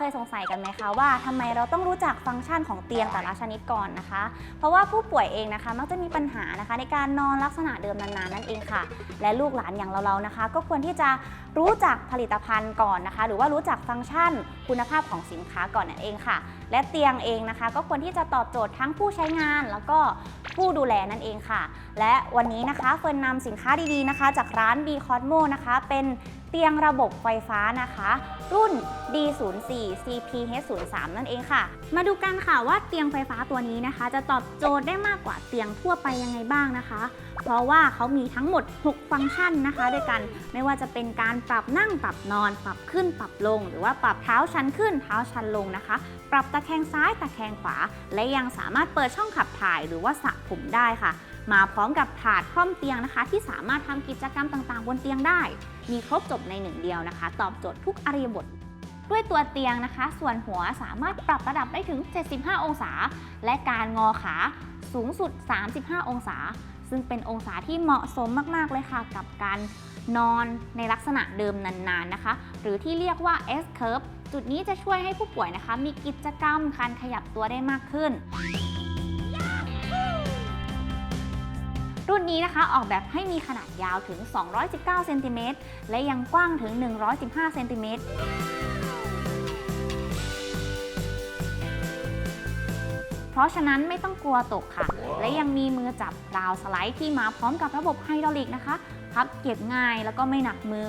เคยสงสัยกันไหมคะว่าทำไมเราต้องรู้จักฟังก์ชันของเตียงแต่ละชนิดก่อนนะคะ เพราะว่าผู้ป่วยเองนะคะ มักจะมีปัญหานะคะ ในการนอนลักษณะเดิมนานๆนั่นเองค่ะ และลูกหลานอย่างเราๆนะคะ ก็ควรที่จะรู้จักผลิตภัณฑ์ก่อนนะคะ หรือว่ารู้จักฟังก์ชันคุณภาพของสินค้าก่อนนั่นเองค่ะ และเตียงเองนะคะ ก็ควรที่จะตอบโจทย์ทั้งผู้ใช้งาน แล้วก็ ผู้ดูแลนั่นเองค่ะ และวันนี้นะคะเฟิร์นนำสินค้าดีๆนะคะ จากร้าน B Cosmo นะคะ เป็นเตียงระบบไฟฟ้านะคะ รุ่น D04 CPH03 นั่นเองค่ะ มาดูกันค่ะว่าเตียงไฟฟ้าตัวนี้นะคะ จะตอบโจทย์ได้มากกว่าเตียงทั่วไปยังไงบ้างนะคะ เพราะว่าเขามีทั้งหมด 6 ฟังก์ชันนะคะ ด้วยกันไม่ว่าจะเป็นการปรับนั่งปรับนอน ปรับขึ้นปรับลง หรือว่าปรับเท้าชันขึ้นเท้าชันลงนะคะ ปรับตะแคงซ้ายตะแคงขวา และยังสามารถเปิดช่องขับถ่ายหรือว่าสระผมได้ค่ะ มาพร้อมกับถาดคล่อมเตียงนะคะ ที่สามารถทำกิจกรรมต่างๆ บนเตียงได้ มีครบจบในหนึ่งเดียวนะคะ ตอบโจทย์ทุกอริยบทด้วยตัวเตียงนะคะ ส่วนหัวสามารถปรับระดับได้ถึง 75 องศา และการงอขาสูงสุด 35 องศา ซึ่งเป็นองศาที่เหมาะสมมากๆเลยค่ะ กับการนอนในลักษณะเดิมนานๆนะคะ หรือที่เรียกว่า S curve จุดนี้จะช่วยให้ผู้ป่วยนะคะ มีกิจกรรมการขยับตัวได้มากขึ้น รุ่นนี้นะคะออกแบบให้มีขนาดยาวถึง 219 เซนติเมตรและยังกว้างถึง 115 เซนติเมตร เพราะฉะนั้นไม่ต้องกลัวตกค่ะ และยังมีมือจับราวสไลด์ที่มาพร้อมกับระบบไฮดรอลิกนะคะ พับเก็บง่ายแล้วก็ไม่หนักมือ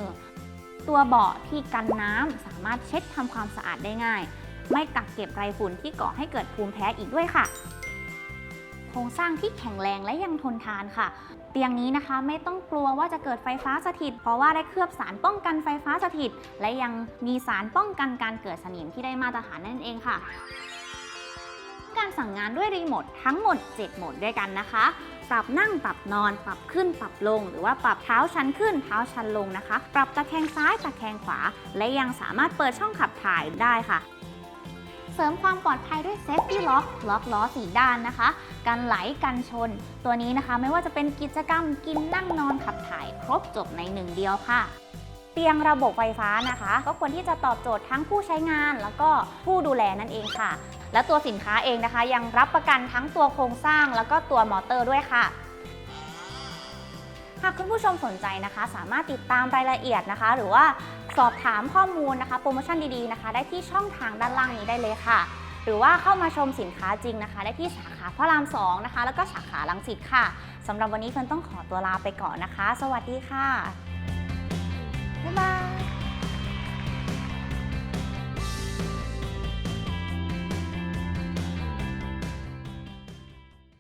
ตัวเบาะที่กันน้ำสามารถเช็ดทำความสะอาดได้ง่าย ไม่กักเก็บไรฝุ่นที่ก่อให้เกิดภูมิแพ้อีกด้วยค่ะโครงสร้างที่แข็งแรงและยังทนทานค่ะ เตียงนี้นะคะไม่ต้องกลัวว่าจะเกิดไฟฟ้าสถิต เพราะว่าได้เคลือบสารป้องกันไฟฟ้าสถิต และยังมีสารป้องกันการเกิดสนิมที่ได้มาตรฐานนั่นเองค่ะ การสั่งงานด้วยรีโมททั้งหมด 7 โหมดด้วยกันนะคะ ปรับนั่งปรับนอน ปรับขึ้นปรับลง หรือว่าปรับเท้าชันขึ้นเท้าชันลงนะคะ ปรับตะแคงซ้ายตะแคงขวา และยังสามารถเปิดช่องขับถ่ายได้ค่ะเสริมความปลอดภัยด้วยเซฟตี้ล็อกล็อกล้อสีด้านนะคะ กันไหลกันชน ตัวนี้นะคะไม่ว่าจะเป็นกิจกรรมกินนั่งนอนขับถ่ายครบจบในหนึ่งเดียวค่ะ เตียงระบบไฟฟ้านะคะ ก็ควรที่จะตอบโจทย์ทั้งผู้ใช้งาน แล้วก็ผู้ดูแลนั่นเองค่ะ และตัวสินค้าเองนะคะ ยังรับประกันทั้งตัวโครงสร้าง แล้วก็ตัวมอเตอร์ด้วยค่ะหากคุณผู้ชมสนใจนะคะ สามารถติดตามรายละเอียดนะคะ หรือว่าสอบถามข้อมูลนะคะ โปรโมชั่นดีๆนะคะ ได้ที่ช่องทางด้านล่างนี้ได้เลยค่ะ หรือว่าเข้ามาชมสินค้าจริงนะคะ ได้ที่สาขาพระราม2นะคะ แล้วก็สาขาลังสิตค่ะสำหรับวันนี้เฟิร์นต้องขอตัวลาไปก่อนนะคะ สวัสดีค่ะ 拜拜